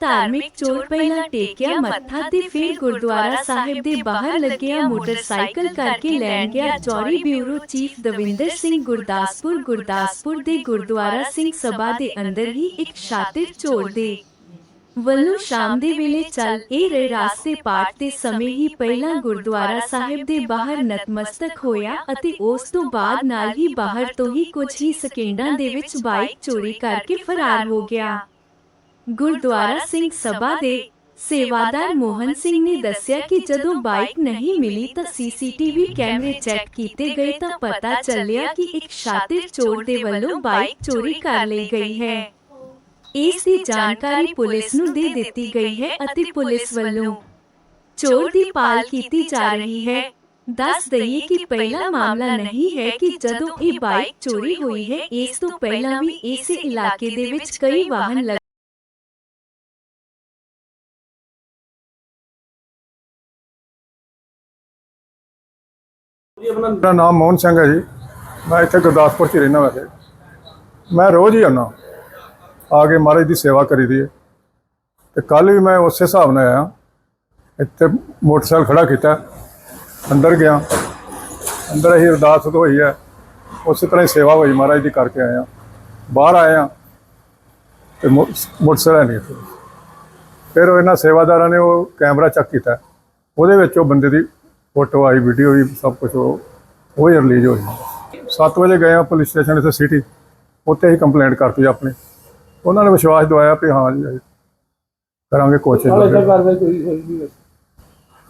ਧਾਰਮਿਕ ਚੋਰ ਪਹਿਲਾਂ ਟੇਕਿਆ, ਮੱਥਾ ਤੇ ਫਿਰ ਗੁਰਦੁਆਰਾ ਸਾਹਿਬ ਦੇ ਬਾਹਰ ਲੱਗਿਆ, ਮੋਟਰਸਾਈਕਲ ਕਰਕੇ ਲੈਣ ਗਿਆ। ਚੌਰੀ ਬਿਊਰੋ ਚੀਫ ਦਵਿੰਦਰ ਸਿੰਘ ਗੁਰਦਾਸਪੁਰ ਗੁਰਦਾਸਪੁਰ ਦੇ ਗੁਰਦੁਆਰਾ ਸਿੰਘ ਸਭਾ ਦੇ ਅੰਦਰ ਹੀ ਇੱਕ ਸ਼ਾਤਿਰ ਚੋਰ ਦੇ ਵੱਲੋਂ ਸ਼ਾਮ ਦੇ ਵੇਲੇ ਚੱਲ ਇਹ ਰਹੇ ਰਾਸਤੇ ਪਾਠ ਦੇ ਸਮੇਂ ਹੀ ਪਹਿਲਾਂ ਗੁਰਦੁਆਰਾ ਸਾਹਿਬ ਦੇ ਬਾਹਰ ਨਤਮਸਤਕ ਹੋਇਆ ਅਤੇ ਉਸ ਤੋਂ ਬਾਅਦ ਨਾਲ ਹੀ ਬਾਹਰ ਤੋਂ ਹੀ ਕੁਝ ਹੀ ਸਕਿੰਡਾਂ ਦੇ ਵਿੱਚ ਬਾਈਕ ਚੋਰੀ ਕਰਕੇ ਫਰਾਰ ਹੋ ਗਿਆ। ਗੁਰਦੁਆਰਾ ਸਿੰਘ ਸਭਾ ਦੇ ਸੇਵਾਦਾਰ ਮੋਹਨ ਸਿੰਘ ਨੇ ਦੱਸਿਆ ਕਿ ਜਦੋਂ ਬਾਈਕ ਨਹੀਂ ਮਿਲੀ ਤਾਂ ਸੀਸੀਟੀਵੀ ਕੈਮਰੇ ਚੈੱਕ ਕੀਤੇ ਗਏ ਤਾਂ ਪਤਾ ਚੱਲਿਆ ਕਿ ਇੱਕ ਸ਼ਾਤਿਰ ਚੋਰ ਦੇ ਵੱਲੋਂ ਬਾਈਕ ਚੋਰੀ ਕਰ ਲਈ ਗਈ ਹੈ ਇਸ ਦੀ ਜਾਣਕਾਰੀ ਪੁਲਿਸ ਨੂੰ ਦੇ ਦਿੱਤੀ ਗਈ ਹੈ ਅਤੇ ਪੁਲਿਸ ਵੱਲੋਂ ਚੋਰ ਦੀ ਪਾਲ ਕੀਤੀ ਜਾ ਰਹੀ ਹੈ ਦੱਸ ਦਈਏ ਕਿ ਪਹਿਲਾ ਮਾਮਲਾ ਨਹੀਂ ਹੈ ਕਿ ਜਦੋਂ ਇਹ ਬਾਈਕ ਚੋਰੀ ਹੋਈ ਹੈ ਇਸ ਤੋਂ ਪਹਿਲਾਂ ਵੀ ਇਸੇ ਇਲਾਕੇ ਦੇ ਵਿੱਚ ਕਈ ਵਾਹਨ ਮੇਰਾ ਨਾਮ ਮੋਹਨ ਸਿੰਘ ਹੈ ਜੀ। ਮੈਂ ਇੱਥੇ ਗੁਰਦਾਸਪੁਰ 'ਚ ਹੀ ਰਹਿਣਾ ਵੈਸੇ ਮੈਂ ਰੋਜ਼ ਹੀ ਆਉਣਾ ਆ ਕੇ ਮਹਾਰਾਜ ਦੀ ਸੇਵਾ ਕਰੀਦੀ ਹੈ। ਤੇ ਕੱਲ ਵੀ ਮੈਂ ਉਸੇ ਹਿਸਾਬ ਨਾਲ ਆਇਆ। ਇੱਥੇ ਮੋਟਰਸਾਈਕਲ ਖੜਾ ਕੀਤਾ। ਅੰਦਰ ਗਿਆ। ਅੰਦਰ ਹੀ ਅਰਦਾਸ ਹੋਈ ਹੈ। ਉਸੇ ਤਰ੍ਹਾਂ ਹੀ ਸੇਵਾ ਹੋਈ ਮਹਾਰਾਜ ਦੀ ਕਰਕੇ ਆਇਆ। ਬਾਹਰ ਆਇਆ। ਤੇ ਮੋ- ਮੋਟਰਸਾਈਕਲ ਹੈ ਨਹੀਂ ਇੱਥੇ ਫਿਰ ਉਹ ਇਹਨਾਂ ਸੇਵਾਦਾਰਾਂ ਨੇ ਉਹ ਕੈਮਰਾ ਚੈੱਕ ਕੀਤਾ। ਉਹਦੇ ਵਿੱਚ ਉਹ ਬੰਦੇ ਦੀ ਫੋਟੋ ਆਈ ਵੀਡੀਓ ਵੀ ਸਭ ਕੁਝ ਉਹ ਉਹ ਹੀ ਰਿਲੀਜ਼ ਹੋਈ। 7 ਵਜੇ ਗਏ ਆ ਪੁਲਿਸ ਸਟੇਸ਼ਨ ਇੱਥੇ ਸਿਟੀ ਉੱਥੇ ਹੀ ਕੰਪਲੇਂਟ ਕਰਤੀ ਆਪਣੀ। ਉਹਨਾਂ ਨੇ ਵਿਸ਼ਵਾਸ ਦਵਾਇਆ ਕਿ ਹਾਂ ਜੀ ਕਰਾਂਗੇ ਕੋਸ਼ਿਸ਼।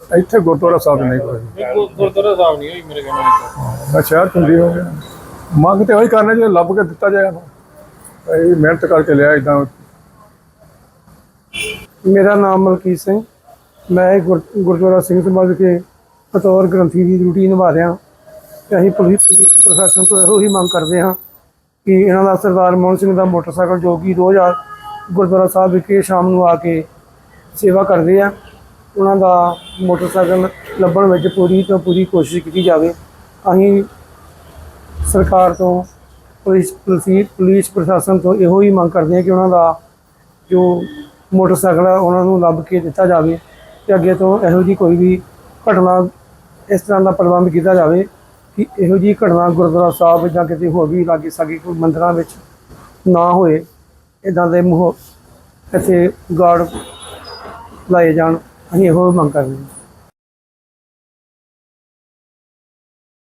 ਇੱਥੇ ਗੁਰਦੁਆਰਾ ਸਾਹਿਬ ਨਹੀਂ ਕੋਈ। ਗੁਰਦੁਆਰਾ ਸਾਹਿਬ ਨਹੀਂ ਹੋਈ ਮੇਰੇ ਵਿੱਚ ਮੈਂ ਸ਼ਹਿਰ ਚੁੰਦੀ ਹੋ ਗਿਆ ਮੰਗ ਤੇ ਉਹੀ ਕਰਨਾ ਜੇ ਲੱਭ ਕੇ ਦਿੱਤਾ ਜਾਏ। ਇਹ ਮਿਹਨਤ ਕਰਕੇ ਲਿਆ ਇਦਾਂ ਮੇਰਾ ਨਾਮ ਮਲਕੀਤ ਸਿੰਘ। ਮੈਂ ਗੁਰਦੁਆਰਾ ਸਿੰਘ ਸਭਾ ਵਿਖੇ ਬਤੌਰ ਗ੍ਰੰਥੀ ਦੀ ਡਿਊਟੀ ਨਿਭਾ ਰਿਹਾ ਤੇ ਅਸੀਂ ਪੁਲਿਸ ਪੁਲਿਸ ਪ੍ਰਸ਼ਾਸਨ ਤੋਂ ਇਹੋ ਹੀ ਮੰਗ ਕਰਦੇ ਹਾਂ ਕਿ ਇਹਨਾਂ ਦਾ ਸਰਦਾਰ ਮੋਹਨ ਸਿੰਘ ਦਾ ਮੋਟਰਸਾਈਕਲ ਜੋ ਕਿ ਰੋਜ਼ ਆ ਗੁਰਦੁਆਰਾ ਸਾਹਿਬ ਵਿਖੇ ਸ਼ਾਮ ਨੂੰ ਆ ਕੇ ਸੇਵਾ ਕਰਦੇ ਆ, ਉਹਨਾਂ ਦਾ ਮੋਟਰਸਾਈਕਲ ਲੱਭਣ ਵਿੱਚ ਪੂਰੀ ਤੋਂ ਪੂਰੀ ਕੋਸ਼ਿਸ਼ ਕੀਤੀ ਜਾਵੇ ਅਸੀਂ ਸਰਕਾਰ ਤੋਂ, ਪੁਲਿਸ ਪੁਲਿਸ ਪੁਲਿਸ ਪ੍ਰਸ਼ਾਸਨ ਤੋਂ ਇਹੋ ਹੀ ਮੰਗ ਕਰਦੇ ਹਾਂ ਕਿ ਉਹਨਾਂ ਦਾ ਜੋ ਮੋਟਰਸਾਈਕਲ ਆ, ਉਹਨਾਂ ਨੂੰ ਲੱਭ ਕੇ ਦਿੱਤਾ ਜਾਵੇ ਤੇ ਅੱਗੇ ਤੋਂ ਇਹੋ ਜੀ ਕੋਈ ਵੀ ਘਟਨਾ ਇਸ ਤਰ੍ਹਾਂ ਦਾ ਪ੍ਰਬੰਧ ਕੀਤਾ ਜਾਵੇ ਕਿ ਇਹੋ ਜੀ ਘਟਨਾ ਗੁਰਦੁਆਰਾ ਸਾਹਿਬ ਜਾਂ ਕਿਤੇ ਹੋਰ ਵੀ ਲਾਗੇ ਸਾਗੇ ਕੋਈ ਮੰਦਰਾਂ ਵਿੱਚ ਨਾ ਹੋਏ ਇਦਾਂ ਦੇ ਮੋਹ ਇੱਥੇ ਗਾਰਡ ਲਾਏ ਜਾਣ, ਅਸੀਂ ਇਹੋ ਮੰਗ ਕਰਦੇ ਹਾਂ।